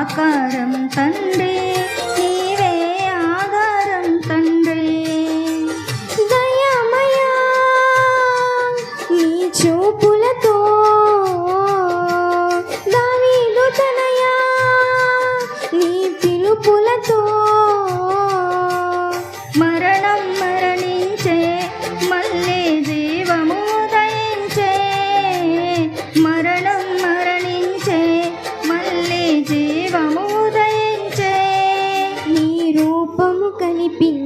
ఆకారం తండ్రి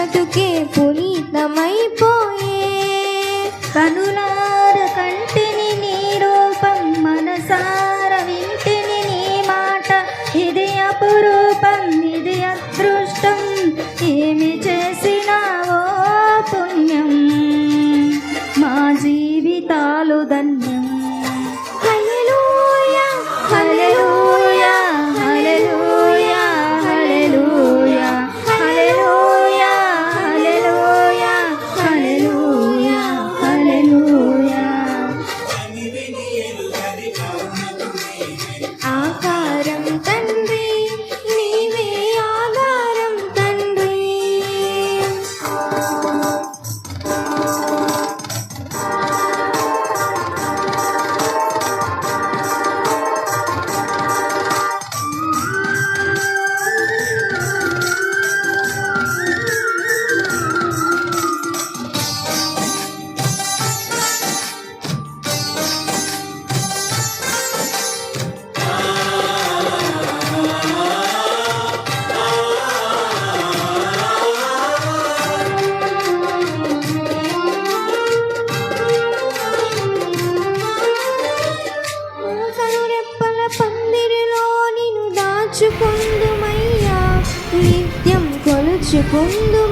బ్రతుకే పునీతమైపోయే. కనులార కంటిని నీ రూపం మనసార వింటిని నీ మాట. ఇది అపురూపం ఇది అదృష్టం. ఏమి చేసినావో పుణ్యం. మా జీవితాలు ధన్యం ఆకా 红豆